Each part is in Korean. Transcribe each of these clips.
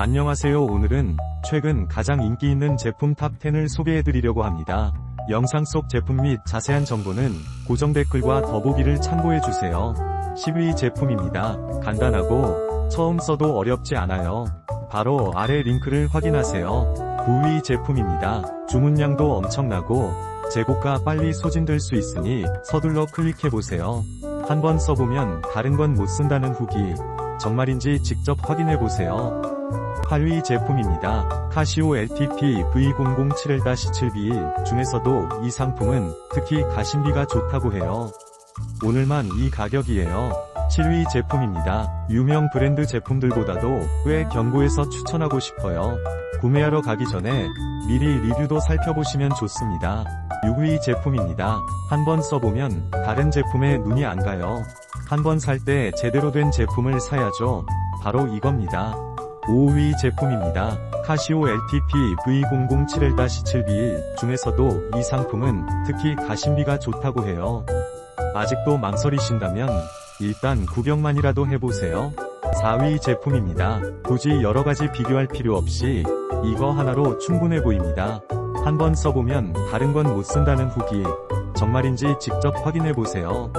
안녕하세요 오늘은 최근 가장 인기 있는 제품 탑10을 소개해드리려고 합니다. 영상 속 제품 및 자세한 정보는 고정 댓글과 더보기를 참고해주세요. 10위 제품입니다. 간단하고 처음 써도 어렵지 않아요. 바로 아래 링크를 확인하세요. 9위 제품입니다. 주문량도 엄청나고 재고가 빨리 소진될 수 있으니 서둘러 클릭해보세요. 한 번 써보면 다른 건 못 쓴다는 후기 정말인지 직접 확인해보세요. 8위 제품입니다. 카시오 LTP V007L-7B 중에서도 이 상품은 특히 가심비가 좋다고 해요. 오늘만 이 가격이에요. 7위 제품입니다. 유명 브랜드 제품들보다도 꽤 견고해서 추천하고 싶어요. 구매하러 가기 전에 미리 리뷰도 살펴보시면 좋습니다. 6위 제품입니다. 한번 써보면 다른 제품에 눈이 안 가요. 한번 살 때 제대로 된 제품을 사야죠. 바로 이겁니다. 5위 제품입니다. 카시오 LTP V007L-7B 중에서도 이 상품은 특히 가심비가 좋다고 해요. 아직도 망설이신다면 일단 구경만이라도 해보세요. 4위 제품입니다. 굳이 여러가지 비교할 필요 없이 이거 하나로 충분해 보입니다. 한번 써보면 다른 건 못 쓴다는 후기 정말인지 직접 확인해보세요.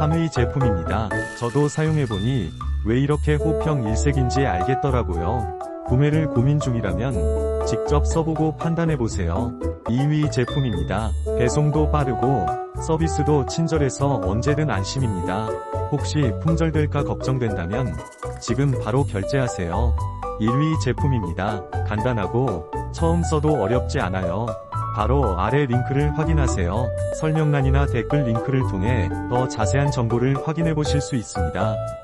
3위 제품입니다. 저도 사용해보니 왜 이렇게 호평 일색인지 알겠더라고요. 구매를 고민 중이라면 직접 써보고 판단해보세요. 2위 제품입니다. 배송도 빠르고 서비스도 친절해서 언제든 안심입니다. 혹시 품절될까 걱정된다면 지금 바로 결제하세요. 1위 제품입니다. 간단하고 처음 써도 어렵지 않아요. 바로 아래 링크를 확인하세요. 설명란이나 댓글 링크를 통해 더 자세한 정보를 확인해 보실 수 있습니다.